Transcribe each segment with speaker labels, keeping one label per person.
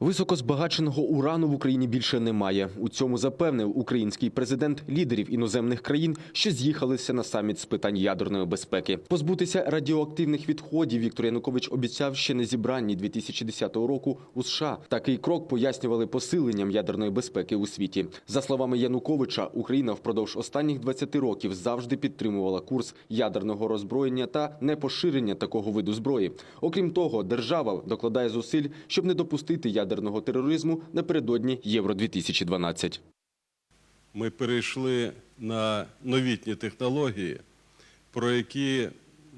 Speaker 1: Високозбагаченого урану в Україні більше немає. У цьому запевнив український президент лідерів іноземних країн, що з'їхалися на саміт з питань ядерної безпеки. Позбутися радіоактивних відходів Віктор Янукович обіцяв ще на зібранні 2010 року у США. Такий крок пояснювали посиленням ядерної безпеки у світі. За словами Януковича, Україна впродовж останніх 20 років завжди підтримувала курс ядерного роззброєння та непоширення такого виду зброї. Окрім того, держава докладає зусиль, щоб не допустити ядерного тероризму напередодні Євро 2012
Speaker 2: Ми перейшли на новітні технології, про які,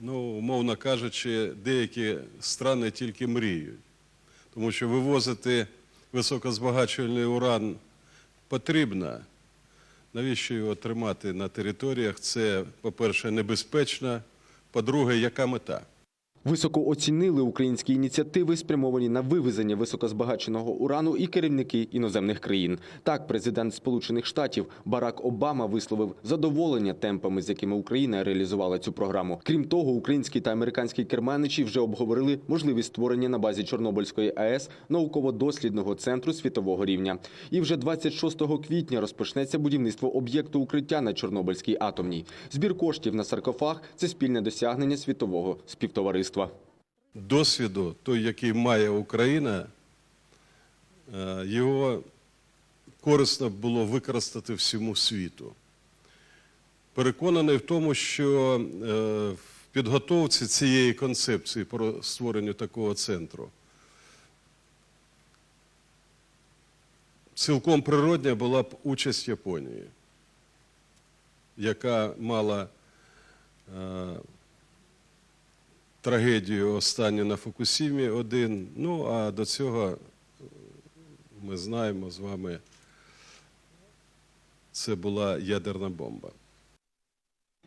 Speaker 2: ну, умовно кажучи, деякі страни тільки мріють. Тому що вивозити високозбагачувальний уран потрібно. Навіщо його тримати на територіях? Це, по-перше, небезпечно. По-друге, яка мета?
Speaker 1: Високо оцінили українські ініціативи, спрямовані на вивезення високозбагаченого урану і керівники іноземних країн. Так, президент Сполучених Штатів Барак Обама висловив задоволення темпами, з якими Україна реалізувала цю програму. Крім того, українські та американські керманичі вже обговорили можливість створення на базі Чорнобильської АЕС науково-дослідного центру світового рівня. І вже 26 квітня розпочнеться будівництво об'єкту укриття на Чорнобильській атомній. Збір коштів на саркофаг це спільне досягнення світового співтовариства.
Speaker 2: Досвіду, той, який має Україна, е, його корисно було використати всьому світу. Переконаний в тому, що е, в підготовці цієї концепції про створення такого центру цілком природня була б участь Японії, яка мала е, трагедію останню на Фукусімі один. Ну, а до цього е, ми знаємо з вами, це була ядерна бомба.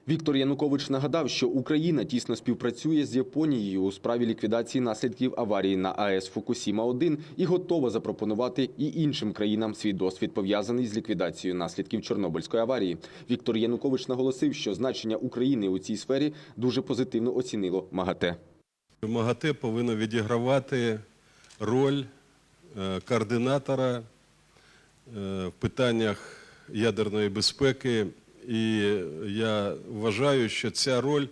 Speaker 1: Віктор Янукович нагадав, що Україна тісно співпрацює з Японією у справі ліквідації наслідків аварії на АЕС Фукусіма-1 і готова запропонувати і іншим країнам свій досвід пов'язаний з ліквідацією наслідків Чорнобильської аварії. Віктор Янукович наголосив, що значення України у цій сфері дуже позитивно оцінило МАГАТЕ.
Speaker 2: МАГАТЕ повинно відігравати роль е, координатора е, в питаннях ядерної безпеки. І я вважаю, що ця роль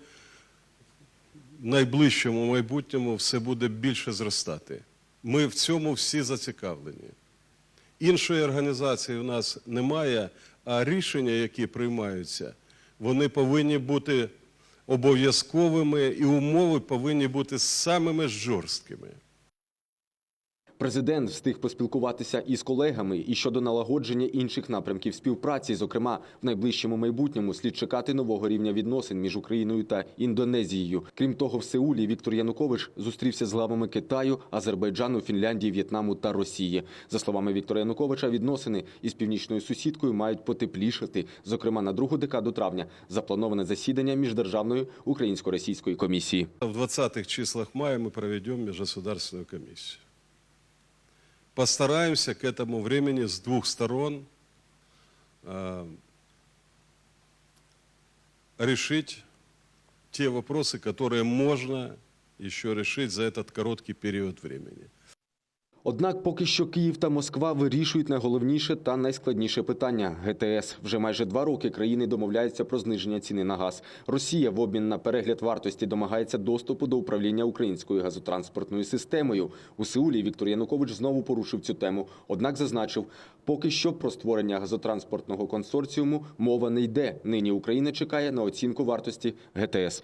Speaker 2: в найближчому майбутньому все буде більше зростати. Ми в цьому всі зацікавлені. Іншої організації в нас немає, а рішення, які приймаються, вони повинні бути обов'язковими і умови повинні бути самими жорсткими.
Speaker 1: Президент встиг поспілкуватися із колегами і щодо налагодження інших напрямків співпраці. Зокрема, в найближчому майбутньому слід чекати нового рівня відносин між Україною та Індонезією. Крім того, в Сеулі Віктор Янукович зустрівся з главами Китаю, Азербайджану, Фінляндії, В'єтнаму та Росії. За словами Віктора Януковича, відносини із північною сусідкою мають потеплішати. Зокрема, на другу декаду травня заплановане засідання міждержавної українсько-російської комісії.
Speaker 2: В 20-х числах мая мы проведем межгосударственную комиссию Постараемся к этому времени с двух сторон э, решить те вопросы, которые можно еще решить за этот короткий период времени.
Speaker 1: Однак поки що Київ та Москва вирішують найголовніше та найскладніше питання ГТС. Вже майже два роки країни домовляються про зниження ціни на газ. Росія в обмін на перегляд вартості домагається доступу до управління українською газотранспортною системою. У Сеулі Віктор Янукович знову порушив цю тему. Однак зазначив, поки що про створення газотранспортного консорціуму мова не йде. Нині Україна чекає на оцінку вартості ГТС.